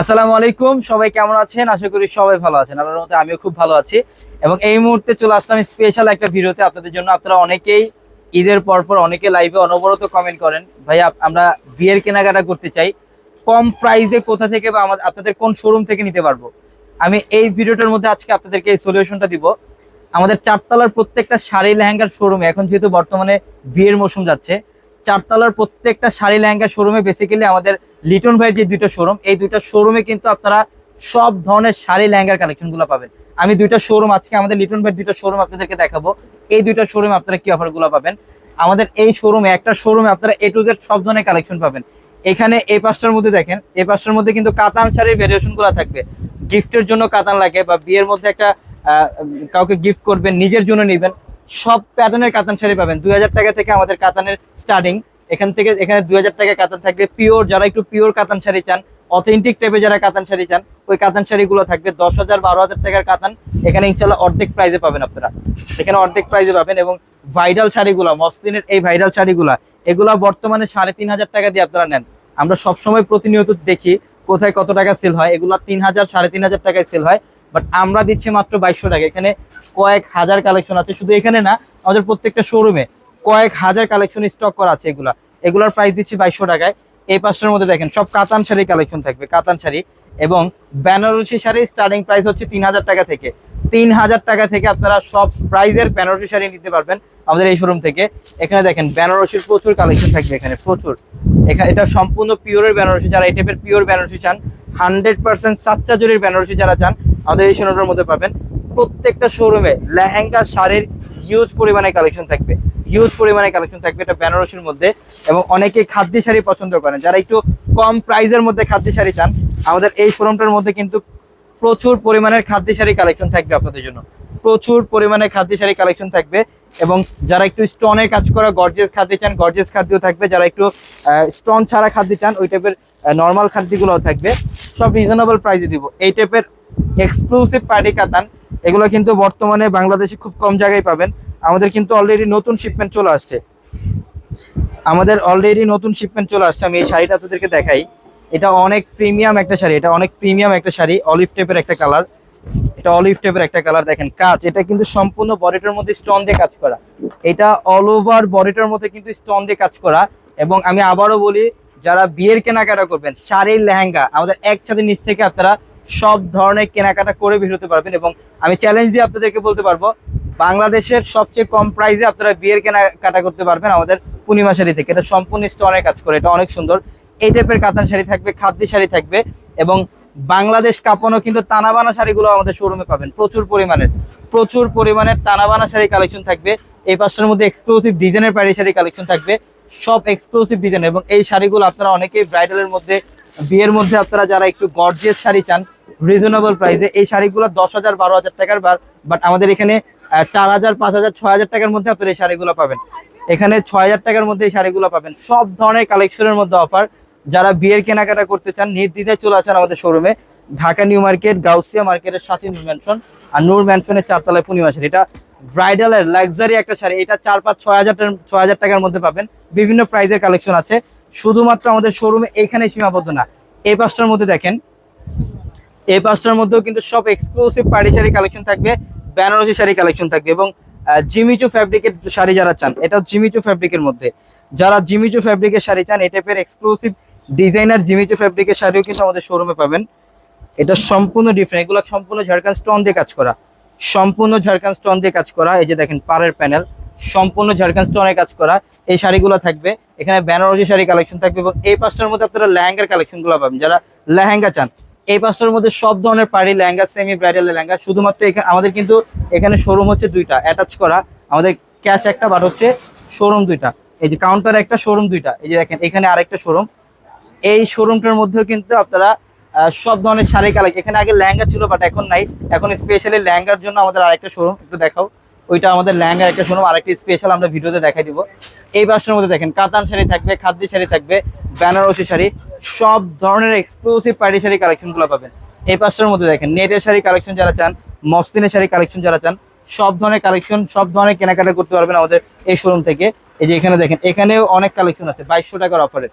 আসসালামু আলাইকুম, সবাই কেমন আছেন? আশা করি সবাই ভালো আছেন। আল্লাহর মতে আমিও খুব ভালো আছি। এবং এই মুহূর্তে চলে আসলাম স্পেশাল একটা ভিডিওতে আপনাদের জন্য। আপনারা অনেকেই ঈদের পরপর পর অনেকে লাইভে অনবরত কমেন্ট করেন, ভাই আমরা বিয়ের কেনাকাটা করতে চাই। কম প্রাইসে কোথা থেকে বা আমাদের আপনাদের কোন শোরুম থেকে নিতে পারব? আমি এই ভিডিওটার মধ্যে আজকে আপনাদেরকে এই সলিউশনটা দিব। আমাদের চারতলার প্রত্যেকটা শাড়ি লেহেঙ্গার শোরুমে এখন যেহেতু বর্তমানে বিয়ের মৌসুম যাচ্ছে, চারতলার প্রত্যেকটা শাড়ি লেহেঙ্গার শোরুমে বেসিক্যালি আমাদের লিটন ভাইয়ের যে দুইটা শোরুম এই দুইটা শোরুমে কিন্তু আপনারা সব ধরনের শাড়ি, লেহেঙ্গার কালেকশনগুলো পাবেন। আমি দুইটা শোরুম আজকে আমাদের লিটন ভাইয়ের দুইটা শোরুম আপনাদেরকে দেখাবো। এই দুইটা শোরুমে আপনারা কি অফারগুলো পাবেন? আমাদের এই শোরুমে একটা শোরুমে আপনারা এ টু জেড সব ধরনের কালেকশন পাবেন। এখানে এই পাঁচটার মধ্যে দেখেন, এই পাঁচটার মধ্যে কিন্তু কাতান শাড়ির ভেরিয়েশনগুলো থাকবে। গিফটের জন্য কাতান লাগে বা বিয়ের মধ্যে একটা কাউকে গিফট করবেন, নিজের জন্য নেবেন, সব প্যাটার্নের কাতান শাড়ি পাবেন। দুই হাজার টাকা থেকে আমাদের কাতানের স্টার্টিং এখান থেকে, এখানে দুই হাজার টাকা কাতান থাকবে। পিওর যারা একটু পিওর কাতান শাড়ি চান অথেন্টিক টাইপে যারা কাতান শাড়ি চান, ওই কাতান শাড়িগুলো থাকবে। দশ হাজার, বারো হাজার টাকার কাতান। এখানে ইনশাল্লাহ অর্ধেক প্রাইসে পাবেন আপনারা। এখানে অর্ধেক প্রাইসে পাবেন এবং ভাইরাল শাড়িগুলা, মসলিনের এই ভাইরাল শাড়িগুলা, এগুলা বর্তমানে সাড়ে তিন হাজার টাকা দিয়ে আপনারা নেন। আমরা সবসময় প্রতিনিয়ত দেখি কোথায় কত টাকা সেল হয়। এগুলা তিন হাজার, সাড়ে তিন হাজার টাকায় সেল হয়। বাট আমরা দিচ্ছি মাত্র বাইশশো টাকা। এখানে কয়েক হাজার কালেকশন আছে। শুধু এখানে না, আমাদের প্রত্যেকটা শোরুমে কয়েক হাজার কালেকশন স্টক করা আছে এগুলা। এগুলার প্রাইস দিচ্ছি বাইশশো টাকায়। এই পাঁচটার মধ্যে দেখেন, সব কাতান শাড়ি কালেকশন থাকবে, কাতান শাড়ি। এবং বেনারসি শাড়ি স্টার্টিং প্রাইস হচ্ছে তিন হাজার টাকা থেকে। তিন হাজার টাকা থেকে আপনারা সব প্রাইজের বেনারসি শাড়ি নিতে পারবেন আমাদের এই শোরুম থেকে। এখানে দেখেন, বেনারসির প্রচুর কালেকশন থাকবে এখানে, প্রচুর। এখানে এটা সম্পূর্ণ পিওরের বেনারসি, যারা এই টাইপের পিওর বেনারসি চান হান্ড্রেড পার্সেন্ট সাতটা জরির বেনারসি যারা চান, আমাদের এই শোরুমের মধ্যে পাবেন। প্রত্যেকটা শোরুমে লেহেঙ্গা শাড়ির হিউজ পরিমাণে কালেকশন থাকবে। হিউজ পরিমাণে কালেকশন থাকবে, এটা বেনারসির মধ্যে এবং অনেকে খাদ্য শাড়ি পছন্দ করেন। যারা একটু কম প্রাইজের মধ্যে খাদ্য শাড়ি চান, আমাদের এই শোরুমটার মধ্যে কিন্তু প্রচুর পরিমাণের খাদ্য শাড়ি কালেকশন থাকবে আপনাদের জন্য। প্রচুর পরিমাণে খাদ্য শাড়ি কালেকশন থাকবে এবং যারা একটু স্টোনের কাজ করা গর্জেস খাদ্য চান গর্জেস খাদ্য থাকবে। যারা একটু স্টোন ছাড়া খাদ্য চান, ওই টাইপের নর্মাল খাদ্যগুলোও থাকবে। সব রিজনেবল প্রাইসে দিব। এই টাইপের এক্সক্লুসিভ পার্টি কাতান এগুলো কিন্তু বর্তমানে বাংলাদেশে খুব কম জায়গায় পাবেন। আমাদের কিন্তু অলরেডি নতুন শিপমেন্ট চলে আসছে। আমাদের অলরেডি নতুন শিপমেন্ট চলে আসছে, আমি এই শাড়িটা আপনাদেরকে দেখাই। এটা অনেক প্রিমিয়াম একটা শাড়ি, এটা অনেক প্রিমিয়াম একটা শাড়ি অলিভ টাইপের একটা কালার এটা অলিভ টাইপের একটা কালার দেখেন কাজ এটা কিন্তু সম্পূর্ণ বডিটার মধ্যে স্টোন দিয়ে কাজ করা। এটা অল ওভার বডিটার মধ্যে কিন্তু স্টোন দিয়ে কাজ করা। এবং আমি আবারও বলি, যারা বিয়ের কেনাকাটা করবেন, শাড়ির লেহেঙ্গা, আমাদের একসাথে নিচ থেকে আপনারা সব ধরনের কেনাকাটা করে বের হতে পারবেন। এবং আমি চ্যালেঞ্জ দিয়ে আপনাদেরকে বলতে পারব বাংলাদেশের সবচেয়ে কম প্রাইসে আপনারা বিয়ের কেনাকাটা করতে পারবেন আমাদের পূর্ণিমা শাড়ি থেকে। এটা সম্পূর্ণ স্টোনের কাজ করে, এটা অনেক সুন্দর। এই টাইপের কাতান শাড়ি থাকবে, খাদ্য শাড়ি থাকবে এবং বাংলাদেশ কাপানো কিন্তু টানাবানা শাড়িগুলো আমাদের শোরুমে পাবেন, প্রচুর পরিমাণের। প্রচুর পরিমাণের টানাবানা শাড়ি কালেকশন থাকবে। এই পাঁচটার মধ্যে এক্সক্লুসিভ ডিজাইনের পাড়ি শাড়ি কালেকশন থাকবে। সব এক্সক্লুসিভ ডিজাইন এবং এই শাড়িগুলো আপনারা অনেকেই ব্রাইডালের মধ্যে, বিয়ের মধ্যে আপনারা যারা একটু গর্জিয়াস শাড়ি চান রিজনেবল প্রাইসে এই শাড়িগুলো দশ হাজার বারো হাজার টাকার বাট আমাদের এখানে চার হাজার, পাঁচ হাজার, ছয় হাজার টাকার মধ্যে আপনারা এই শাড়িগুলো পাবেন। এখানে ছয় হাজার টাকার মধ্যে এই শাড়িগুলো পাবেন। সব ধরনের কালেকশনের মধ্যে অফার যারা বিয়ের কেনাকাটা করতে চান, নির্দ্বিধায় চলে আসেন আমাদের শোরুমে ঢাকা নিউ মার্কেট, গাউসিয়া মার্কেটের সাথে নূর ম্যানশন আর নূর ম্যানশনের চারতলায় পূর্ণিমা শাড়ি। এটা ব্রাইডালের লাক্সারি একটা শাড়ি। এটা চার, পাঁচ, ছয় হাজার ছয় হাজার টাকার মধ্যে পাবেন। বিভিন্ন প্রাইজের কালেকশন আছে। শুধুমাত্র আমাদের শোরুমে এইখানে সীমাবদ্ধ না। এই পাঁচটার মধ্যে দেখেন। এই পাঁচটার মধ্যেও কিন্তু সব এক্সক্লুসিভ পার্টি শাড়ি কালেকশন থাকবে। বেনারসি শাড়ি কালেকশন থাকবে এবং জিমিচু ফ্যাব্রিকের শাড়ি যারা চান এটা জিমিচু ফ্যাব্রিকের মধ্যে। যারা জিমিচু ফ্যাব্রিকের শাড়ি চান এই টাইপের এক্সক্লুসিভ ডিজাইনার জিমিচু ফ্যাব্রিকের শাড়িও কিন্তু আমাদের শোরুমে পাবেন। এটা সম্পূর্ণ ডিফারেন্ট এগুলো সম্পূর্ণ ঝাড়খান্ড স্টোন দিয়ে কাজ করা। সম্পূর্ণ ঝাড়খান্ড স্টোন দিয়ে কাজ করা, এই যে দেখেন পাড়ের প্যানেল সম্পূর্ণ ঝাড়খান্ড স্টোনের কাজ করা। এই শাড়িগুলো থাকবে। এখানে বেনারসি শাড়ি কালেকশন থাকবে এবং এই পাঁচটার মধ্যে আপনারা লেহেঙ্গার কালেকশনগুলো পাবেন। যারা লেহেঙ্গা চান এই পাঁচটার মধ্যে সব ধরনের পাড়ি, লেহেঙ্গা সেমি ব্রাইডাল লেহেঙ্গা, শুধুমাত্র আমাদের কিন্তু এখানে শোরুম হচ্ছে দুইটা অ্যাটাচ করা। আমাদের ক্যাশ একটা বাট হচ্ছে শোরুম দুইটা। এই যে কাউন্টার একটা শোরুম দুইটা। এই যে দেখেন, এখানে আরেকটা শোরুম এই শোরুমটার মধ্যেও কিন্তু আপনারা সব ধরনের শাড়ি কালেক্ট এখানে আগে লেহেঙ্গা ছিল বাট এখন নাই। এখন স্পেশালি লেহেঙ্গার জন্য আমাদের আরেকটা শোরুম একটু দেখাও। ওইটা আমাদের লেহেঙ্গার একটা শোরুম আরেকটা স্পেশাল আমরা ভিডিওতে দেখাই দিব। এই বাসের মধ্যে দেখেন, কাতান শাড়ি থাকবে খাদ্য শাড়ি থাকবে, বেনারসি শাড়ি। সব ধরনের এক্সক্লুসিভ পার্টি শাড়ি কালেকশনগুলো পাবেন। এই পাঁচটার মধ্যে দেখেন, নেটের শাড়ি কালেকশন যারা চান, মসলিনের শাড়ি কালেকশন যারা চান, সব ধরনের কালেকশন সব ধরনের কেনাকাটা করতে পারবেন আমাদের এই শোরুম থেকে। এই যে এখানে দেখেন, এখানেও অনেক কালেকশন আছে, বাইশশো টাকার অফারে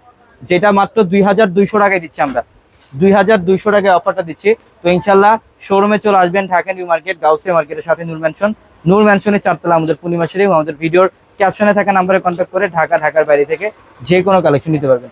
যেটা মাত্র দুই হাজার দুইশো টাকায় দিচ্ছি আমরা। দুই হাজার দুইশো টাকায় অফারটা দিচ্ছি। তো ইনশাল্লাহ শোরুমে চলে আসবেন ঢাকা নিউ মার্কেট গাউসিয়া মার্কেটের সাথে নূর ম্যানশন নূর ম্যানশনের চারতলা আমাদের পূর্ণিমা শরীফ আমাদের ভিডিওর ক্যাপশনে থাকা নাম্বারে কন্ট্যাক্ট করে ঢাকা, ঢাকার বাইরে থেকে যে কোনো কালেকশন নিতে পারবেন।